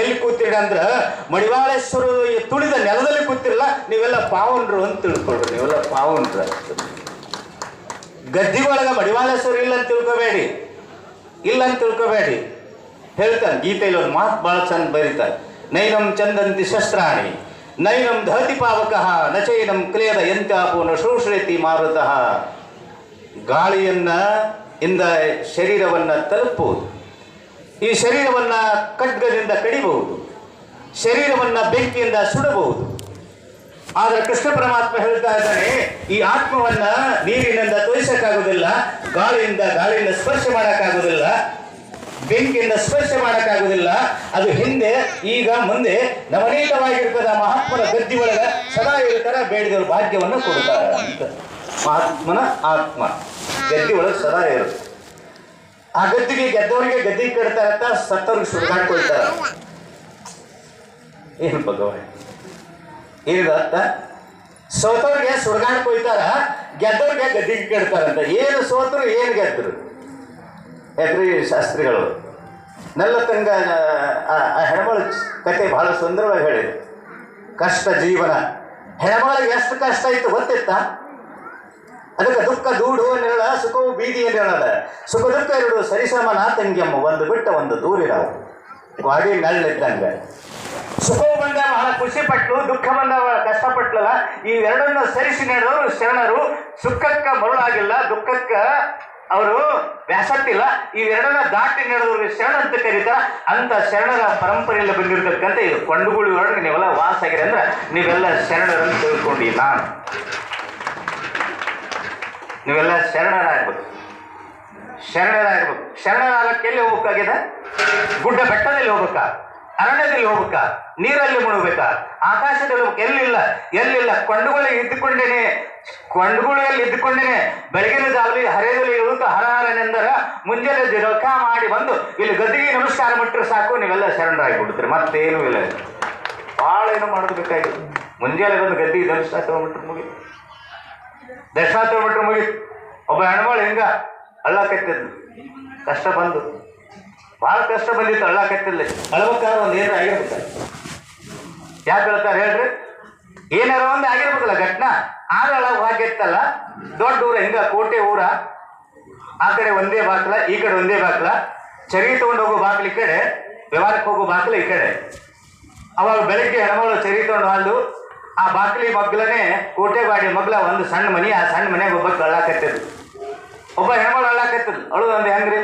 ಎಲ್ಲಿ ಕೂತಿರಿ ಅಂದ್ರ ಮಡಿವಾಳೇಶ್ವರ ತುಳಿದ ನೆಲದಲ್ಲಿ ಕೂತಿರಲ್ಲ, ನೀವೆಲ್ಲ ಪಾವನ್ರು ಅಂತ ತಿಳ್ಕೊಳ್ರಿ, ನೀವೆಲ್ಲ ಪಾವನ್ರ ಗದ್ದಿಗೊಳಗ ಮಡಿವಾಳೇಶ್ವರ ಇಲ್ಲ ಅಂತ ತಿಳ್ಕೊಬೇಡಿ. ಇಲ್ಲ ಅಂತ ತಿಳ್ಕೊಬೇಡಿ. ಹೇಳ್ತಾನೆ, ಗೀತೆಯಲ್ಲಿ ಒಂದು ಮಾತು ಬಹಳ ಚಂದ ಬರೀತಾರೆ. ನೈನಂ ಚಂದಂತಿ ಶಸ್ತ್ರಾಣಿ, ನೈನಂ ಧತಿ ಪಾವಕಃ ನಚೈನಂ ಕ್ಲೇದ ಪೂರ್ಣ ಶೋಷಯತಿ ಮಾರುತಃ. ಗಾಳಿಯನ್ನ ಇಂದ ಶರೀರವನ್ನ ತಲುಪುವುದು. ಈ ಶರೀರವನ್ನ ಖಡ್ಗದಿಂದ ಕಡಿಬಹುದು, ಶರೀರವನ್ನ ಬೆಂಕಿಯಿಂದ ಸುಡಬಹುದು. ಆದರೆ ಕೃಷ್ಣ ಪರಮಾತ್ಮ ಹೇಳ್ತಾ ಇದ್ದಾನೆ, ಈ ಆತ್ಮವನ್ನ ನೀರಿನಿಂದ ತೋರಿಸಕ್ಕಾಗುದಿಲ್ಲ ಗಾಳಿಯಿಂದ ಗಾಳಿಯಿಂದ ಸ್ಪರ್ಶ ಮಾಡಕ್ಕಾಗುದಿಲ್ಲ ಬೆಂಕಿಯಿಂದ ಸ್ಪರ್ಶ ಮಾಡಕ್ಕಾಗುದಿಲ್ಲ ಅದು ಹಿಂದೆ, ಈಗ, ಮುಂದೆ ನವನೀತವಾಗಿರ್ತದ ಮಹಾತ್ಮನ ಗದ್ದಿ ಒಳಗ ಸದಾ ಇರ್ತಾರ ಬೇಡಿದವರು ಭಾಗ್ಯವನ್ನು ಕೊಡ್ತಾರೆ ಅಂತ. ಮಹಾತ್ಮನ ಆತ್ಮ, ಗದ್ದಿ ಒಳಗೆ ಸದಾ ಇರುತ್ತೆ. ಆ ಗದ್ದಿಗೆ ಗೆದ್ದವರಿಗೆ ಗದ್ದಿಗೆ ಇರ್ತಾ ಸತ್ತವ್ರಿಗೆ ಸುಡ್ಗಾಡ್ಕೊಳ್ತಾರ ಏನು ಭಗವಾನ್? ಏನಿದ ಅರ್ಥ? ಸೋತವ್ರಿಗೆ ಸುಡ್ಗಾಡ್ಕೊಯ್ತಾರ ಗೆದ್ದವ್ರಿಗೆ ಗದ್ದಿಗೆ ಕೆಡ್ತಾರಂತ ಏನು ಸೋತರು, ಏನು ಗೆದ್ದರು ಎದ್ರಿ ಶಾಸ್ತ್ರಿಗಳು. ನಲ್ಲತಂಗ ಆ ಹೆಣ್ಮಳ ಕತೆ ಬಹಳ ಸುಂದರವಾಗಿ ಹೇಳಿದೆ. ಕಷ್ಟ ಜೀವನ. ಹೆಣ್ಮಳಿಗೆ ಎಷ್ಟು ಕಷ್ಟ ಇತ್ತು ಗೊತ್ತಿತ್ತ? ಅದಕ್ಕೆ ದುಃಖ ದೂಡು ನೆರಳ ಸುಖವು ಬೀದಿ ಅಂತ ಹೇಳದ ಸುಖ ದುಃಖ ಎರಡು ಸರಿಸಮನ ತಂಗಿಯಮ್ಮ ಒಂದು ಬಿಟ್ಟ ಒಂದು ದೂರಿರಾವು ಗಾಡಿ ನಳ್ಳಿದ್ದಂಗೆ ಸುಖವು ಬಂದ ಬಹಳ ಖುಷಿ ಪಟ್ಟು ದುಃಖ ಬಂದ ಬಹಳ ಕಷ್ಟಪಟ್ಲಲ್ಲ. ಇವೆರಡನ್ನು ಸರಿಸಿ ನಡೆದವರು ಶರಣರು. ಸುಖಕ್ಕ ಮರುಳಾಗಿಲ್ಲ, ದುಃಖಕ್ಕೆ ಅವರು ವ್ಯಾಸತ್ತಿಲ್ಲ. ಇವೆರಡನ್ನ ದಾಟಿ ನಡೆದವ್ರಿಗೆ ಶರಣ ಅಂತ ಕರೀತಾರ. ಅಂತ ಶರಣರ ಪರಂಪರೆಯಲ್ಲಿ ಬಂದಿರತಕ್ಕಂಥ ಇದು ಕೊಂಡುಗಳು ನೀವೆಲ್ಲ ವಾಸ ಆಗಿರಿ ಅಂದ್ರೆ ನೀವೆಲ್ಲ ಶರಣರನ್ನು ತಿಳ್ಕೊಂಡಿ ನಾನು ನೀವೆಲ್ಲ ಶರಣರಾಗ್ಬೇಕು. ಶರಣರಾಗ್ಬೇಕು. ಶರಣರಾಗಕ್ಕೆ ಎಲ್ಲಿ ಹೋಗ್ಬೇಕಾಗಿದೆ? ಗುಡ್ಡ ಬೆಟ್ಟದಲ್ಲಿ ಹೋಗ್ಬೇಕಾ? ಅರಣ್ಯದಲ್ಲಿ ಹೋಗ್ಬೇಕಾ? ನೀರಲ್ಲಿ ಮುಳುಗಬೇಕಾ? ಆಕಾಶದಲ್ಲಿ ಹೋಗ್ಬೇಕು? ಎಲ್ಲಿಲ್ಲ? ಎಲ್ಲಿಲ್ಲ? ಕೊಂಡುಗಳಿಗೆ ಇದ್ದುಕೊಂಡೇನೆ. ಕೊಂಡುಗಳಲ್ಲಿ ಇದ್ದುಕೊಂಡೇನೆ. ಬೆಳಗಿನ ಜಾವಲಿ ಹರಿಯದಲ್ಲಿ ಇರುತ್ತ ಹರಹರನೆಂದರ ಮುಂಜಾನೆ ಜಳಕ ಮಾಡಿ ಬಂದು ಇಲ್ಲಿ ಗದ್ದಿಗೆ ನಮಸ್ಕಾರ ಬಿಟ್ಟರೆ ಸಾಕು, ನೀವೆಲ್ಲ ಶರಣರಾಗಿಬಿಡ್ತೀರಿ. ಮತ್ತೇನೂ ಇಲ್ಲ. ಭಾಳ ಏನು ಮಾಡೋದು ಬೇಕಾಗಿತ್ತು ಮುಂಜಾನೆ ಬಂದು ಗದ್ದಿಗೆ ನಮಸ್ಕಾರ ತಗೊಂಡ್ಬಿಟ್ರೆ ಮುಗಿ ದರ್ಶನ ಬಿಟ್ರೆ ಮುಗೀತು. ಒಬ್ಬ ಹೆಣ್ಮಳು ಹೆಂಗ ಹಳ್ಳ ಕೆತ್ತಿದ್ಲು. ಕಷ್ಟ ಬಂದು. ಭಾಳ ಕಷ್ಟ ಬಂದಿತ್ತು ಹಳ್ಳ ಕೆತ್ತಿರ್ಲಿ ಅಳ್ಬೇಕಾದ್ರೆ ಒಂದು ಏನಾರ ಆಗಿರ್ಬೇಕು ಯಾಕೆ ಹೇಳ್ತಾರೆ ಹೇಳ್ರಿ? ಏನಾರ ಒಂದು ಆಗಿರ್ಬೇಕಲ್ಲ ಘಟನಾ. ಆಗ ಅಳಗ ಆಗಿತ್ತಲ್ಲ ದೊಡ್ಡ ಊರ ಹಿಂಗ? ಕೋಟೆ ಊರ. ಆ ಕಡೆ ಒಂದೇ ಬಾಕ್ಲ, ಈ ಕಡೆ ಒಂದೇ ಬಾಕ್ಲ. ಚರಿ ತಗೊಂಡು ಹೋಗೋ ಬಾಕ್ಲ ಈ ಕಡೆ. ವ್ಯವಹಾರಕ್ಕೆ ಹೋಗೋ ಬಾಕ್ಲ ಈ ಕಡೆ. ಅವಾಗ ಬೆಳಗ್ಗೆ ಹೆಣ್ಮಗಳು ಚರಿ ತಗೊಂಡು ಹಾಲು ಆ ಬಾಕಲಿ ಮಗ್ಲನೆ ಕೋಟೆ ಬಾಡಿ ಮಗ್ಲ ಒಂದು ಸಣ್ಣ ಮನಿ, ಆ ಸಣ್ಣ ಮನೆಗೆ ಒಬ್ಬ ಅಳ್ಳಾಕತ್ತಿದ್ರು ಒಬ್ಬ ಹೆಣ್ಮಳು ಅಳ್ಳಾಕತ್ತಿದ್ರು ಅಳು ಅಂದ್ರೆ ಹೆಂಗ್ರಿ?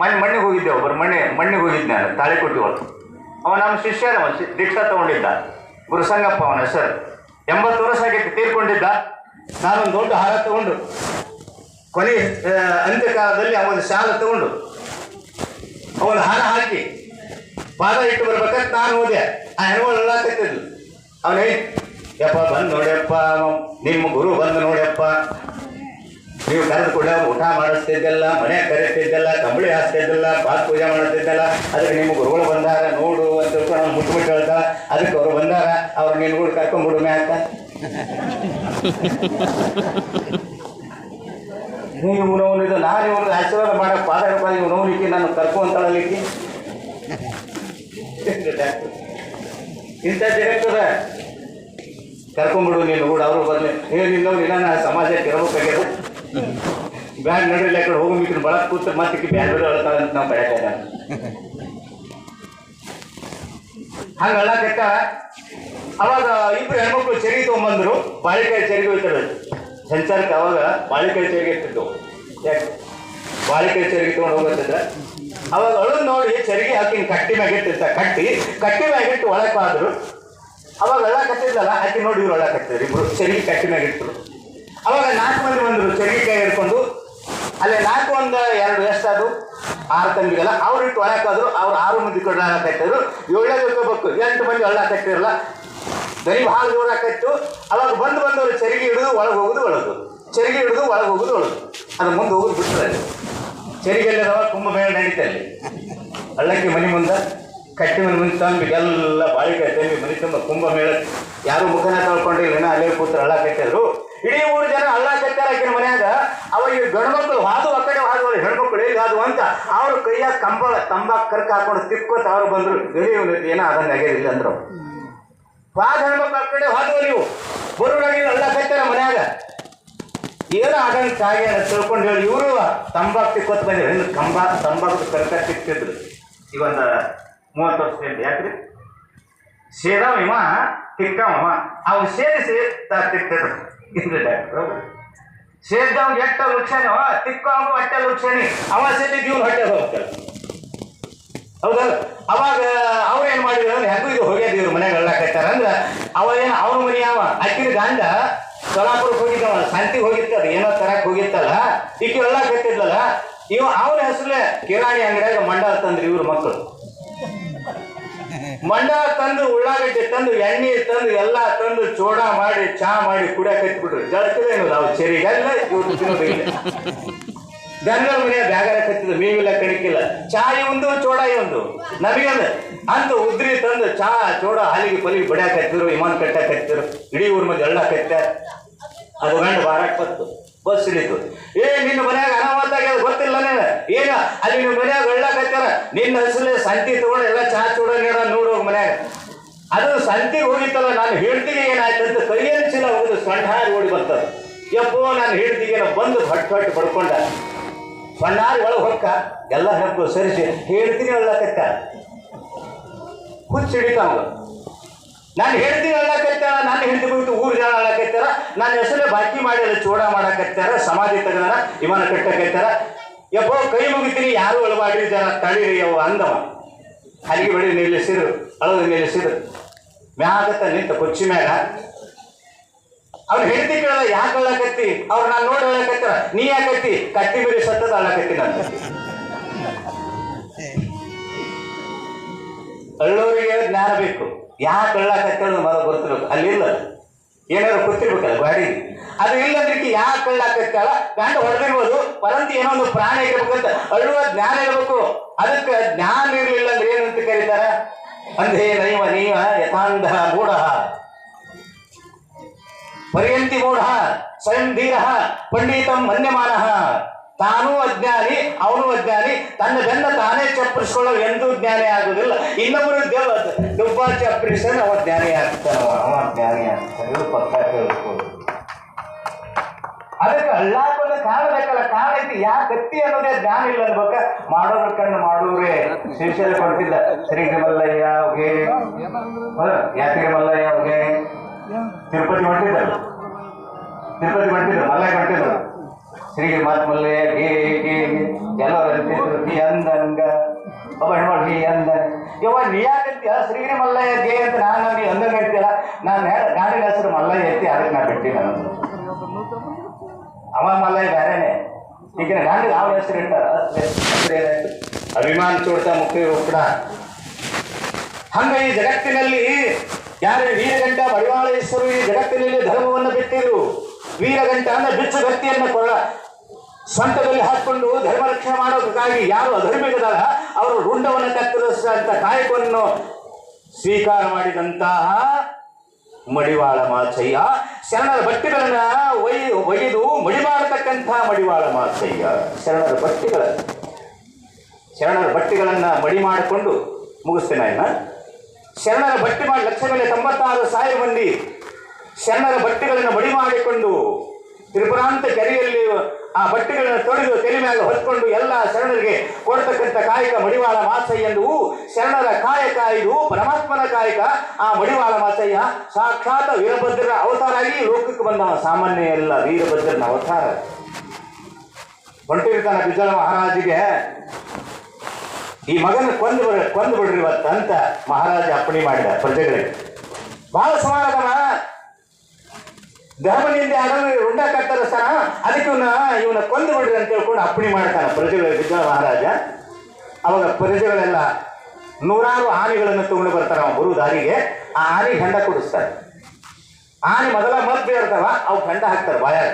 ಮನೆ ಮಣ್ಣಿಗೆ ಹೋಗಿದ್ದೆ ಒಬ್ಬರು ಮಣ್ಣೆ ಮಣ್ಣಿಗೆ ಹೋಗಿದ್ದೆ ನಾನು ತಾಳಿಕೊಟ್ಟಿ ಅವನು ಅವ ನಮ್ಮ ಶಿಷ್ಯರ ದೀಕ್ಷಾ ತಗೊಂಡಿದ್ದ. ಗುರುಸಂಗಪ್ಪ ಅವನ ಹೆಸರು. ಎಂಬತ್ತು ವರ್ಷ ಆಗಿತ್ತು ತೀರ್ಕೊಂಡಿದ್ದ. ನಾನೊಂದು ದೊಡ್ಡ ಹಾರ ತಗೊಂಡು, ಕೊನೆ ಅಂತ್ಯಕಾಲದಲ್ಲಿ ಅವನ ಶಾಲ ತಗೊಂಡು, ಅವನ ಹಾರ ಹಾಕಿ ಪಾದ ಇಟ್ಟು ಬರ್ಬೇಕಂತ ನಾನು ಹೋದೆ. ಆ ಹೆಣ್ಮಗಳು ಹೇಳಾಕತ್ತಿದ್ಲು ಅವನೇ ಯಪ್ಪ, ಬಂದು ನೋಡ್ಯಪ್ಪ ನಿಮ್ಮ ಗುರು ಬಂದು ನೋಡ್ಯಪ್ಪ. ನೀವು ಕರೆದು ಕೂಡ ಊಟ ಮಾಡಿಸ್ತಿದ್ದಲ್ಲ, ಮನೆ ಕರೆಸ್ತಿದ್ದಲ್ಲ, ಕಂಬಳಿ ಹಾಸ್ತಿದ್ದಲ್ಲ ಬಾತ್ ಪೂಜೆ ಮಾಡ್ತಿದ್ದಲ್ಲ. ಅದಕ್ಕೆ ನಿಮ್ಮ ಗುರುಗಳು ಬಂದಾರ, ನೋಡು ಅಂತ ತಿಳ್ಕೊಂಡು ಮುಟ್ಬಿಟ್ಟು ಹೇಳ್ದ. ಅದಕ್ಕೆ ಅವರು ಬಂದಾರ, ಅವ್ರು ನಿನ್ನ ಕೂಡ ಕರ್ಕೊಂಡ್ಬಿಡು ಅಂತ ನೀವು ನೋವಿದ ನಾನು ಇವನು ಆಶೀರ್ವಾದ ಮಾಡಕ್ಕೆ ಪಾದ ಹಿಡ್ಕೊಂಡು ನೀವು ನಾನು ಕರ್ಕೊಂತಳಲಿಕ್ಕೆ ಇಂಥ ಜಗತ್ತದ ಕರ್ಕೊಂಡ್ಬಿಡು ನೀನು ಕೂಡ ಅವರು ಬರ್ಲಿ. ಏ, ನಿನ್ನವ್ರು ಇಲ್ಲ ಸಮಾಜಕ್ಕೆ ಇರಬೇಕಾಗ್ಯದ? ಬ್ಯಾಂಕ್ ನಡೀಲಿ ಕಡೆ ಹೋಗಿ ಮಿಕ್ಕಿನ ಬಳಕ್ ಕೂತ್ರೆ ಮತ್ತೆ ಬ್ಯಾಗ್ ಹೇಳ್ತಾಳೆ ಅಂತ ನಾವು ಬೆಳಕ ಹಂಗ ಅಳಕಟ್ಟ ಅವಾಗ ಇಬ್ರು ಹೆಣ್ಮಕ್ಳು ಚರಿ ತೊಗೊಂಬಂದ್ರು, ಬಾಳಿಕಾಯಿ ಚರಿಗೆ ಹೋಯ್ತಾರೆ ಸಂಚಾರಕ್ಕೆ ಅವಾಗ ಬಾಳಿಕಾಯಿ ಚರಿಗೆ ಇರ್ತಿದ್ದು ಯಾಕೆ? ಬಾಳಿಕಾಯಿ ಚರಿಗೆ ತೊಗೊಂಡು ಹೋಗುತ್ತಿದ್ರ ಅವಾಗ ಅಳು ನೋಡಿ ಚರಿಗೆ ಹಾಕಿ ಕಟ್ಟಿ ಮ್ಯಾಗಿಟ್ಟಿರ್ತ ಕಟ್ಟಿ ಕಟ್ಟಿ ಮ್ಯಾಗಿಟ್ಟು ಒಳಕ್ಕೆ ಆದ್ರು ಅವಾಗ ಒಳ ಕಟ್ಟಿದ್ಲಲ್ಲ ಆಕೆ ನೋಡಿ ಇವ್ರು ಒಳ ಕಟ್ಟಿದ್ರು ಇಬ್ರು ಚರಿಗೆ ಕಟ್ಟಿ ಮ್ಯಾಗಿಟ್ರು ಅವಾಗ ನಾಲ್ಕು ಮಂದಿ ಬಂದರು, ಚರಿಗೆ ಕೈ ಹಿಡ್ಕೊಂಡು. ಅಲ್ಲೇ ನಾಲ್ಕು ಒಂದು ಎರಡು ಎಷ್ಟಾದ್ರು ಆರು ತಂಬಿಗಲ್ಲ ಅವ್ರು ಇಟ್ಟು ಒಳಕಾದ್ರು ಅವ್ರು ಆರು ಮಂದಿ ಕೊಡ್ಲ ಕಟ್ಟಿದ್ರು. ಏಳೇ ತಿಳ್ಕೊಬೇಕು ಎಂಟು ಮಂದಿ ಒಳ್ಳೆ ಕಟ್ಟಿರಲ್ಲ ದನಿ ಭಾಳ ದೂರ ಕಟ್ಟು. ಅವಾಗ ಬಂದು ಬಂದವರು ಚರಿಗೆ ಹಿಡಿದು ಒಳಗೆ ಹೋಗುದು ಒಳಗೆ ಚರಿಗೆ ಹಿಡಿದು ಒಳಗೆ ಹೋಗುದು ಒಳಗೆ ಅದು ಮುಂದೆ ಹೋಗೋದು ಬಿಟ್ಟರೆ ಚರಿಗೆಲ್ಲದವ ಕುಂಭಮೇಳ ನಡೀತಲ್ಲಿ ಹಳ್ಳಕ್ಕೆ ಮನೆ ಮುಂದೆ ಕಟ್ಟಿ ಮನೆ ಮುಂದೆ ತಂದು ಎಲ್ಲ ಬಾಳಿಕೆ ತಂಬಿ ಮನೆ ತುಂಬ ಕುಂಭಮೇಳ. ಯಾರು ಮುಖನ ತಳ್ಕೊಂಡಿಲ್ಲ ಅಲ್ಲೇ ಕೂತ್ರು ಹಳ್ಳ ಕಟ್ಟಿದ್ರು. ಇಡೀ ಊರು ಜನ ಹಳ್ಳ ಕಟ್ಟಾರ ಆಕಿನ ಮನ್ಯಾಗ. ಅವಾಗ ಈ ಗಂಡ್ಮಕ್ಳು ಹಾದು, ಆ ಕಡೆ ಹಾದು ಹೆಣ್ಮಕ್ಳು ಹೇಗೆ ಹಾದು ಅಂತ ಅವ್ರ ಕೈಯಾಗ ಕಂಬ ತಂಬಾಕ್ ಕರ್ಕ ಹಾಕೊಂಡು ತಿಕ್ಕೋತ ಅವ್ರು ಬಂದ್ರು. ಗಡಿ ಏನೋ ಅದನ್ನ ಆಗಿರಲಿಲ್ಲ ಅಂದ್ರು ವಾದ ಹೆಣ್ಮಕ್ಳು ಆ ಕಡೆ ಹಾದು ನೀವು ಬರುವಾಗಿ ಅಲ್ಲ ಕಟ್ಟಾರ ಮನ್ಯಾಗ ಏನೋ ಆಗಂಗೆ ಅಂತ ತಿಳ್ಕೊಂಡು ಹೇಳಿ, ಇವರು ತಂಬಾಕು ತಿಕ್ಕೋತ ಬಂದಿದ್ರು ಇನ್ನು ಕಂಬ ತಂಬಾಕು ಕರ್ಕ ತಿಕ್ತಿದ್ರು. ಇವೊಂದು ಮೂವತ್ತು ವರ್ಷದಿಂದ ಯಾಕ್ರಿ? ಸೇದವ ಇವ, ತಿಕ್ಕವ ಅವ್ನು ಸೇರಿಸಿ ತಿಕ್ತಿದ್ರು. ಇದ್ರೆ ಡಾಕ್ಟ್ರು ಸೇದ್ದವ್ ಎಟ್ಟ ಲಕ್ಷಣ ಅವನು ಹೊಟ್ಟೆ ಲಕ್ಷಣಿ ಅವ ಸೇರಿ ಇವ್ನು ಹೊಟ್ಟೆ ಹೋಗ್ತಾರೆ. ಹೌದಲ್ಲ? ಅವಾಗ ಅವ್ರು ಏನು ಮಾಡಿದ್ರು ಅಂದ್ರೆ ಹೆಂಗೂ ಇದು ಹೋಗ್ಯದ ಇವ್ರು ಮನೆಗೆ ಕಟ್ಟಾರ. ಅಂದ್ರ, ಅವ ಏನು ಅವ್ರ ಮನೆ ಅವ? ಅಕ್ಕಿನ ಗಂಡ ಸೊಲಾಪುರಕ್ಕೆ ಹೋಗಿದ್ದವ ಶಾಂತಿಗೆ ಅದು, ಏನೋ ತರಕ್ ಹೋಗಿತ್ತಲ್ಲ? ಈಕೆ ಎಲ್ಲ ಕಟ್ಟಿದ್ಲಲ್ಲ ಇವ ಅವನ ಹೆಸರಲ್ಲೇ ಕಿರಾಣಿ ಅಂಗಡಿಯಾಗ ಮಂಡಲ ತಂದ್ರಿ ಇವ್ರ ಮಕ್ಕಳು ಮಂಡಲ ತಂದು, ಉಳ್ಳಾಗಡ್ಡಿ ತಂದು, ಎಣ್ಣೆ ತಂದು, ಎಲ್ಲ ತಂದು ಚೋಡ ಮಾಡಿ, ಚಾ ಮಾಡಿ ಕುಡಿಯಕ್ ಕಟ್ಬಿಟ್ರು ಜಳಕದೇನು ನಾವು ಚೆರಿಗೆಲ್ಲ ಇವ್ರು ತಿನ್ನೋದಿಲ್ಲ ಗಂಗರ ಮನೆಯ ಬ್ಯಾಗರ ಕತ್ತಿದ ಮೇವಿಲ್ಲ, ಕಣಿಕಿಲ್ಲ. ಚಾ ಒಂದು ಚೋಡ ಒಂದು. ನಮಗೆಲ್ಲ ಅಂತ ಉದ್ರಿ ತಂದು, ಚಾ, ಚೋಡ, ಹಾಲಿಗೆ ಪಲಿಗೆ ಬಡಿಯಾಕ ಹತ್ತಿದ್ರು ವಿಮಾನ ಕಟ್ಟ ಹತ್ತಿದ್ರು ಇಡೀ ಊರ್ ಮಧ್ಯೆ ಎಲ್ಲ ಕಟ್ಟ ಅದು ಗಂಡ ಬಾರಾಕ್ ಬತ್ತು ಬಸ್ ಇಳಿತು ಏ, ನಿನ್ನ ಮನ್ಯಾಗ ಅನಾಹುತ ಆಗ್ಯದ ಗೊತ್ತಿಲ್ಲ ನೀನು ಏನ? ಅಲ್ಲಿ ನಿಮ್ಮ ಮನ್ಯಾಗ ಒಳ್ಳಾಕತ್ತಾರ ನಿನ್ನ ಹೆಸರೇ ಸಂತಿ ತಗೊಂಡು ಎಲ್ಲ ಚಾ ಚೂಡ ನೀಡ ಮನ್ಯಾಗ. ಅದು ಸಂತಿ ಹೋಗಿತ್ತಲ್ಲ, ನಾನು ಹೇಳ್ತೀನಿ ಏನಾಯ್ತು ಅಂತ ಕೈಯಲ್ಲಿ ಚೀಲ ಹೋಗುದು ಸಣ್ಣ ಹಾರಿ ಓಡಿ ಬರ್ತದ ಎಪ್ಪೋ, ನಾನು ಹೇಳ್ತಿಗೆ ಬಂದು ಭಟ್ ಭಟ್ ಸಣ್ಣ ಸಣ್ಣಾರಿ ಒಳಗೆ ಹೊಕ್ಕ, ಎಲ್ಲ ಹೆಪ್ಪು ಸರಿಸಿ, ಹೇಳ್ತೀನಿ ಹೇಳಕತ್ತ ಹುಚ್ಚ ನಾನು ಹೇಳ್ತೀನಿ ಅಳಕತ್ತಾರ ನಾನು ಹೆಂಡತಿ ಬಿಟ್ಟು ಊರು ಜನ ಅಳಕತ್ತಾರ ನನ್ನ ಹೆಸರೇ ಬಾಕಿ ಮಾಡಿ ಅದು ಚೂಡ ಮಾಡಕತ್ತಾರ ಸಮಾಧಿ ತೆಗದಾರ, ವಿಮಾನ ಕಟ್ಟಕತ್ತಾರ ಯಬ್ಬೋ ಕೈ ಮುಗಿತೀನಿ, ಯಾರು ಒಳಬಾಡ್ರಿ ಜನ ತಳಿರಿ ಅವು ಅಂದವ. ಹಲಿಗೆ ಬಳಿ ನಿಲ್ಲಿಸಿದ್ರು ಅಳದು ನಿಲ್ಲಿಸಿದ್ರು ಮ್ಯಾಗತ್ತ ನಿಂತ ಕೊಚ್ಚಿ ಮ್ಯಾಗ. ಅವ್ರು ಹೆಂಡತಿ ಕೇಳಲ್ಲ, ಯಾಕೆ ಅಳಕತ್ತಿ? ಅವ್ರು ನಾನು ನೋಡಿ ಅಳಕತ್ತಾರ, ನೀ ಯಾಕತ್ತಿ ಕಟ್ಟಿ ಬಿರಿ ಸತ್ತದ ಅಳಕತ್ತಿ ನಾನು ಅಳ್ಳೋರಿಗೆ ಜ್ಞಾನ ಬೇಕು. ಯಾಕೆ ಮರ ಮೊದಲು ಗೊತ್ತಿರ್ಬೇಕು. ಅಲ್ಲಿಲ್ಲ ಏನಾದ್ರು ಗೊತ್ತಿರ್ಬೇಕಲ್ಲ ಗಾಡಿ. ಅದು ಇಲ್ಲದ್ರಿಗೆ ಯಾಕೆ ಅಳ್ಳಕತ್ತಾಳ ಗಂಡ ಹೊಡೆದಿರ್ಬೋದು. ಪರಂತಿ ಏನೋ ಒಂದು ಪ್ರಾಣ ಇರ್ಬೇಕಂತ ಅಳುವ ಜ್ಞಾನ ಇರಬೇಕು. ಅದಕ್ಕೆ ಜ್ಞಾನ ಇರಲಿಲ್ಲ ಅಂದ್ರೆ ಏನಂತ ಕರೀತಾರ? ಅಂದೇ ನೈವ ನೀವ ಯಥಾಂಧ ಮೂಢ. ಪರ್ಯಂತಿ ಮೂಢ. ಸ್ವಯಂ ಧೀರ ಪಂಡಿತಂ ಮನ್ಯಮಾನ. ತಾನೂ ಅಜ್ಞಾನಿ, ಅವನು ಅಜ್ಞಾನಿ, ತನ್ನ ಬೆನ್ನ ತಾನೇ ಚಪ್ಪರಿಸ್ಕೊಳ್ಳೋ ಎಂದೂ ಜ್ಞಾನಿ ಆಗುದಿಲ್ಲ ಇನ್ನೊಬ್ಬರು ದೇವ ದುಬ್ಬ ಚಪ್ಪರಿಸನ್ ಅವ ಜ್ಞಾನಿ ಆಗ್ತಾನ ಅವ ಜ್ಞಾನಿ ಆಗ್ತಾನೆ ಪಕ್ಕ ತಿಳ್ಕೊ. ಅದಕ್ಕೆ ಅಳ್ಳಾಕೊಂದು ಕಾರಣ ಬೇಕಲ್ಲ. ಕಾರಣ ಐತಿ ಯಾ ಗತಿ ಅನ್ನೋದೇ ಜ್ಞಾನ ಇಲ್ಲ ಅನ್ಬೇಕ. ಮಾಡೋದ್ರ ಕಣ್ಣು ಮಾಡೋರೇ ಶ್ರೀಶೈಲ ಕೊಡ್ತಿದ್ದ ಶ್ರೀಗಿರಿ ಮಲ್ಲಯ್ಯ ಅವ್ಗೆ. ಯಾತ್ರಿ ಮಲ್ಲಯ್ಯ ಅವ್ಗೆ. ತಿರುಪತಿ ಹೊಂಟಿದ್ದರು ತಿರುಪತಿ ಹೊಂಟಿದ್ರು ಮಲ್ಲಯ್ಯ ಹೊಂಟಿದ್ರು ಶ್ರೀಗಿರಿ ಮಾತ್ಮಲ್ಲೇ ಗೇ ಗೇ ಎಲ್ಲರೂ ಅಂದಂಗ. ಒಬ್ಬ ಹೆಣ್ಮಗಳು ಅಂದ ಯವ್ವ, ನೀ ಯಾಕಂತೀಯ? ಶ್ರೀಗಿರಿ ಮಲ್ಲಯ್ಯ ಗೇ ಅಂತ ನಾನು ನೀ ಅಂದಂಗ ಹೇಳ್ತೀರ ನಾನು ಗಾಡಿನ ಹೆಸರು ಮಲ್ಲಯ್ಯ ಐತಿ ಅದಕ್ಕೆ ನಾ ಬಿಟ್ಟಿ ನಾನು. ಅವ ಮಲ್ಲಯ್ಯ ಬೇರೆನೆ. ಈಗ ಗಾಂಧಿ ಯಾವ ಹೆಸರು ಇಟ್ಟಾರ ಅಭಿಮಾನ ಚೋಡ್ತಾ ಮುಕ್ತಿ ಕೂಡ ಹಂಗ ಈ ಜಗತ್ತಿನಲ್ಲಿ ಯಾರು ವೀರಗಂಟ ಬಡಿವಾಳೇಶ್ವರು ಈ ಜಗತ್ತಿನಲ್ಲಿ ಧರ್ಮವನ್ನು ಬಿಟ್ಟಿರು. ವೀರಗಂಟ ಅಂದ್ರೆ ಬಿಚ್ಚು ಗತ್ತಿಯನ್ನು ಕೊಡ ಸ್ವಂತದಲ್ಲಿ ಹಾಕೊಂಡು ಧರ್ಮ ರಕ್ಷಣೆ ಮಾಡೋದಕ್ಕಾಗಿ ಯಾರು ಅಧರ್ಮಿಗದಾರ ಅವರು ರುಂಡವನ್ನು ಕತ್ತರಿಸಿದಂತ ಕಾಯಕವನ್ನು ಸ್ವೀಕಾರ ಮಾಡಿದಂತಹ ಮಡಿವಾಳ ಮಾಚಯ್ಯ. ಶರಣರ ಬಟ್ಟೆಗಳನ್ನ ಒಯ್, ಒಯ್ದು ಮಡಿ ಮಾಡತಕ್ಕಂತಹ ಮಡಿವಾಳ ಮಾಚಯ್ಯ. ಶರಣರ ಬಟ್ಟೆಗಳ ಶರಣರ ಬಟ್ಟೆಗಳನ್ನ ಮಡಿ ಮಾಡಿಕೊಂಡು ಮುಗಿಸ್ತೇನೆ ಆಯ್ನ ಶರಣರ ಬಟ್ಟೆ ಮಾಡಿ ಲಕ್ಷ ಮೇಲೆ ತೊಂಬತ್ತಾರು ಸಾವಿರ ಮಂದಿ ಶರಣರ ಬಟ್ಟೆಗಳನ್ನು ಮಡಿ ಮಾಡಿಕೊಂಡು ತ್ರಿಪುರಾಂತ ಕೆರೆಯಲ್ಲಿ ಆ ಬಟ್ಟೆಗಳನ್ನು ತೊಳೆದು ತಲೆ ಮ್ಯಾಗ ಹೊತ್ಕೊಂಡು ಎಲ್ಲ ಶರಣರಿಗೆ ಕೊಡ್ತಕ್ಕಂಥ ಕಾಯಕ ಮಡಿವಾಳ ಮಾಸಯ್ಯ ಎಂದು ಶರಣರ ಕಾಯಕ ಇದು, ಪರಮಾತ್ಮನ ಕಾಯಕ. ಆ ಮಡಿವಾಳ ಮಾಸಯ್ಯ ಸಾಕ್ಷಾತ್ ವೀರಭದ್ರನ ಅವತಾರ ಆಗಿ ಲೋಕಕ್ಕೆ ಬಂದವ. ಸಾಮಾನ್ಯ ಎಲ್ಲ ವೀರಭದ್ರನ ಅವತಾರ. ಹೊಂಟಿರ್ತಾನ ಬಿಜಲ ಮಹಾರಾಜಿಗೆ, ಈ ಮಗನ ಕೊಂದು ಬಿಡ ಕೊಂದು ಬಿಡ್ರಿ ಇವತ್ತಂತ ಮಹಾರಾಜ ಅಪ್ಪಣೆ ಮಾಡಿದ ಪ್ರಜೆಗಳಿಗೆ. ಬಹಳ ಸಮಾಧಾನ. ಧರ್ಮನಿಂದ ಅಡವಿ ಉಂಡ ಸಹ ಅದಕ್ಕೆ ಇವನ ಇವನ ಕೊಂದು ಬಿಡ್ರಿ ಅಂತ ಹೇಳ್ಕೊಂಡು ಅಪ್ಪಣಿ ಮಾಡ್ತಾನೆ ಪ್ರಜೆಗಳ ಬಿಜ್ಜಳ ಮಹಾರಾಜ. ಅವಾಗ ಪ್ರಜೆಗಳೆಲ್ಲ ನೂರಾರು ಆನೆಗಳನ್ನು ತಗೊಂಡು ಬರ್ತಾರೆ ಅವ ಬರು ದಾರಿಗೆ. ಆ ಆನೆ ಹೆಂಡ ಕೊಡಿಸ್ತಾರೆ. ಆನೆ ಮೊದಲ ಮದ್ದು ಇರ್ತಾವ, ಅವು ಹೆಂಡ ಹಾಕ್ತಾರೆ ಬಾಯಾಗ.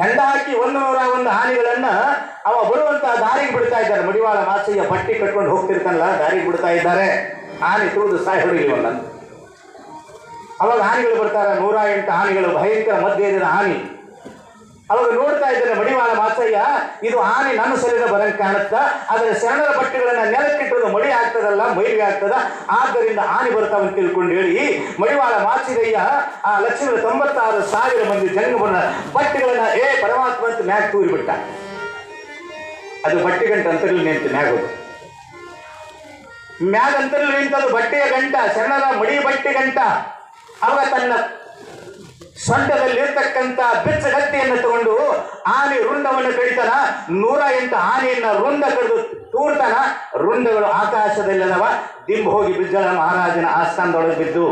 ಹೆಂಡ ಹಾಕಿ ಒಂದು ನೂರ ಒಂದು ಆನೆಗಳನ್ನ ಅವ ಬರುವಂತ ದಾರಿಗೆ ಬಿಡ್ತಾ ಇದ್ದಾರೆ. ಮಡಿವಾಳ ಮಾಸಯ್ಯ ಬಟ್ಟೆ ಕಟ್ಕೊಂಡು ಹೋಗ್ತಿರ್ತಾನಲ್ಲ, ದಾರಿಗೆ ಬಿಡ್ತಾ ಇದ್ದಾರೆ. ಆನೆ ತುಳಿದು ಸಾಯಿ ಹೊಡಿಲಿ ಒಂದನ್ನು ಅವಾಗ ಆನೆಗಳು ಬರ್ತಾರೆ ನೂರ ಎಂಟು ಆನೆಗಳು, ಭಯಂಕರ ಮಧ್ಯದ ಆನೆ. ಅವಾಗ ನೋಡ್ತಾ ಇದ್ದಾರೆ ಮಡಿವಾಳ ಮಾತಯ್ಯ ಇದು ಆನೆ ನನ್ನ ಸರಿದ ಬರಂಗ್ ಕಾಣುತ್ತಾ, ಆದರೆ ಶರಣರ ಬಟ್ಟೆಗಳನ್ನ ನೆಲಕ್ಕಿಟ್ಟದು ಮಡಿ ಆಗ್ತದಲ್ಲ, ಮೈಲಿಗೆ ಆಗ್ತದ, ಆದ್ದರಿಂದ ಆನೆ ಬರ್ತಾವಂತ ತಿಳ್ಕೊಂಡು ಹೇಳಿ, ಮಡಿವಾಳ ಮಾಚಿದಯ್ಯ ಆ ಲಕ್ಷ್ಮೀ ತೊಂಬತ್ತಾರು ಸಾವಿರ ಮಂದಿ ಜಂಗಮನ ಬಟ್ಟೆಗಳನ್ನ, ಏ ಪರಮಾತ್ಮ ಅಂತ ಮ್ಯಾಗ್ ತೂರಿಬಿಟ್ಟ ಅದು ಬಟ್ಟೆ ಗಂಟ ಅಂತರಲ್ಲಿ ನಿಂತು ಮ್ಯಾಗೋದು ಹೋದ. ಮ್ಯಾಗ ಅಂತರಲ್ಲಿ ನಿಂತದು ಬಟ್ಟೆಯ ಗಂಟ, ಶರಣರ ಮಡಿ ಬಟ್ಟೆ ಗಂಟ. ಅವಾಗ ತನ್ನ ಸೊಂಟದಲ್ಲಿರ್ತಕ್ಕಂಥ ಬೆಚ್ಚಗತ್ತಿಯನ್ನು ತಗೊಂಡು ಆನೆ ವೃಂದವನ್ನು ಕಡಿತಾನ, ನೂರ ಎಂಟು ಆನೆಯನ್ನ ವೃಂದ ಕಡಿದು ತೂರ್ತಾನ, ವೃಂದಗಳು ಆಕಾಶದಲ್ಲದವ ದಿಂಬ ಹೋಗಿ ಬಿಜ್ಜಳ ಮಹಾರಾಜನ ಆಸ್ಥಾನದೊಳಗೆ ಬಿದ್ದು.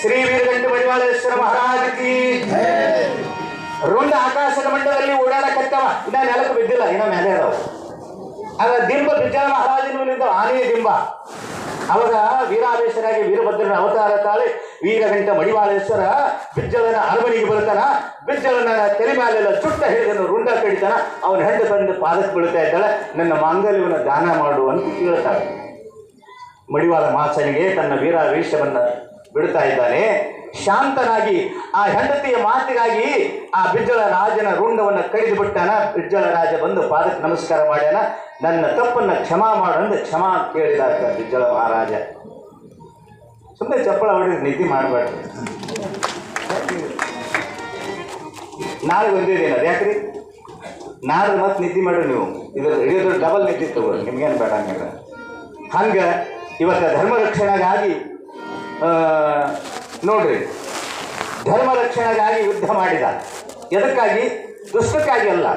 ಶ್ರೀ ವೀರಗಂಟು ಮಡಿವಾಳೇಶ್ವರ ಮಹಾರಾಜ ರುಂಡ ಆಕಾಶದ ಮಂಡಲದಲ್ಲಿ ಓಡಾಡಕತ್ತವ ಇನ್ನ ನೆಲಕ್ಕೆ ಬಿದ್ದಿಲ್ಲ, ಇನ್ನ ಮೇಲೆ ಆಗ ದಿಂಬ ಬಿಜ್ಜಳ ಮಹಾರಾಜನ ಆನೆಯ ದಿಂಬ. ಅವಾಗ ವೀರಾವೇಶರಾಗಿ ವೀರಭದ್ರನ ಅವತಾರ ತಾಳಿ ವೀರಗಂಟ ಮಡಿವಾಳೇಶ್ವರ ಬಿಜ್ಜಲನ ಅರಮನೆಗೆ ಬರ್ತಾನ ಬಿಜ್ಜಲನ ತಲೆ ಮೇಲೆಲ್ಲ ಚುಟ್ಟ ಹಿಡಿದನು, ರುಂಡ ಕಡಿತಾನ. ಅವನ ಹೆಂಡ ತಂದು ಪಾದಕ್ಕೆ ಬೀಳ್ತಾ ಇದ್ದಾಳೆ. ನನ್ನ ಮಾಂಗಲ್ಯವನ್ನು ದಾನ ಮಾಡು ಅಂತ ಕೇಳ್ತಾಳೆ. ಮಡಿವಾಳ ಮಾಸನಿಗೆ ತನ್ನ ವೀರಾವೇಶವನ್ನ ಬಿಡ್ತಾ ಇದ್ದಾನೆ. ಶಾಂತನಾಗಿ ಆ ಹೆಂಡತಿಯ ಮಾತಿಗಾಗಿ ಆ ಬಿಜ್ಜಳ ರಾಜನ ರುಂಡವನ್ನು ಕಡಿದು ಬಿಟ್ಟಾನ. ಬಿಜ್ಜಳ ರಾಜ ಬಂದು ಪಾದಕ್ಕೆ ನಮಸ್ಕಾರ ಮಾಡ್ಯಾನ. ನನ್ನ ತಪ್ಪನ್ನ ಕ್ಷಮಾ ಮಾಡು ಅಂದು ಕ್ಷಮಾ ಕೇಳಿದ ಬಿಜ್ಜಳ ಮಹಾರಾಜ ಸುಮ್ಮನೆ ಚಪ್ಪಳ ಹೊಡೆದು ನಿಧಿ ಮಾಡಬೇಡ್ರಿ. ನಾಳೆ ಅದು ಯಾಕ್ರಿ? ನಾಳೆ ಮತ್ತೆ ನಿದ್ದೆ ಮಾಡ್ರಿ ನೀವು. ಇದು ಹಿಡಿಯೋದ್ರ ಡಬಲ್ ನಿದ್ದೆ ತಗೋರಿ ನಿಮ್ಗೇನು ಬೇಡ ಹಂಗಾರೆ ಹಂಗೆ ಇವತ್ತು ಧರ್ಮ ರಕ್ಷಣೆಗಾಗಿ ನೋಡ್ರಿ, ಧರ್ಮ ರಕ್ಷಣೆಗಾಗಿ ಯುದ್ಧ ಮಾಡಿದ. ಎದಕ್ಕಾಗಿ? ದುಷ್ಟಕ್ಕಾಗಿ ಅಲ್ಲ.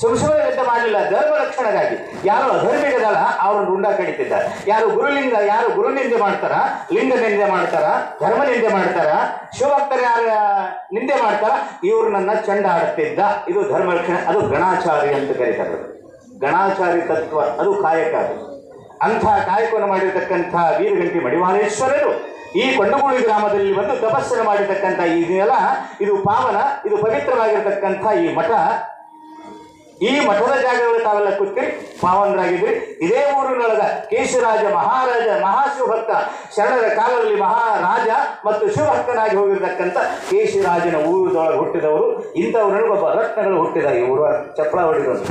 ಸುಮ್ ಸುಮ್ಮನೆ ಯುದ್ಧ ಮಾಡಲಿಲ್ಲ, ಧರ್ಮ ರಕ್ಷಣೆಗಾಗಿ. ಯಾರು ಅಧರ್ಮಿಗದಲ್ಲ ಅವ್ರನ್ನ ರುಂಡ ಕಡಿತಿದ್ದ ಯಾರು ಗುರುಲಿಂಗ, ಯಾರು ಗುರು ನಿಂದೆ ಮಾಡ್ತಾರ ಲಿಂಗ ನಿಂದೆ ಮಾಡ್ತಾರ ಧರ್ಮ ನಿಂದೆ ಮಾಡ್ತಾರ, ಶಿವಭಕ್ತರು ಯಾರು, ನಿಂದೆ ಮಾಡ್ತಾರ, ಇವ್ರು ನನ್ನ ಚಂಡ ಆಡುತ್ತಿದ್ದ. ಇದು ಧರ್ಮ ರಕ್ಷಣೆ, ಅದು ಗಣಾಚಾರಿ ಅಂತ ಕರೀತಾರೆ. ಗಣಾಚಾರಿ ತತ್ವ, ಅದು ಕಾಯಕ ಅದು. ಅಂಥ ಕಾಯಕವನ್ನು ಮಾಡಿರ್ತಕ್ಕಂಥ ವೀರಗಂಟಿ ಮಡಿವಾಳೇಶ್ವರರು ಈ ಕೊಂಡಗೂಳಿ ಗ್ರಾಮದಲ್ಲಿ ಬಂದು ತಪಸ್ಸನ್ನು ಮಾಡಿರ್ತಕ್ಕಂಥ ನೆಲ ಇದು ಪಾವನ, ಇದು ಪವಿತ್ರವಾಗಿರ್ತಕ್ಕಂಥ ಈ ಮಠ. ಈ ಮಠದ ಜಾಗಗಳು ತಾವೆಲ್ಲ ಕೂತ್ರಿ ಪಾವನರಾಗಿದ್ರಿ ಇದೇ ಊರಿನೊಳಗ ಕೇಶರಾಜ ಮಹಾರಾಜ ಮಹಾಶಿವಭಕ್ತ ಶರಣರ ಕಾಲದಲ್ಲಿ ಮಹಾರಾಜ ಮತ್ತು ಶಿವಭಕ್ತನಾಗಿ ಹೋಗಿರ್ತಕ್ಕಂಥ ಕೇಶಿರಾಜನ ಊರದೊಳಗೆ ಹುಟ್ಟಿದವರು. ಇಂಥವ್ರೊಳಗೆ ಒಬ್ಬ ರತ್ನಗಳು ಹುಟ್ಟಿದ ಈ ಊರ. ಚಪ್ಪಳ ಹೊಡಿದವರು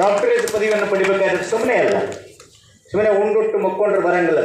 ಡಾಕ್ಟರೇಟ್ ಪದವಿಯನ್ನು ಪಡಿಬೇಕಾದ್ರೆ ಸುಮ್ಮನೆ ಅಲ್ಲ. ಸುಮ್ಮನೆ ಉಂಡುಟ್ಟು ಮಕ್ಕೊಂಡ್ರೆ ಬರಂಗಿಲ್ಲ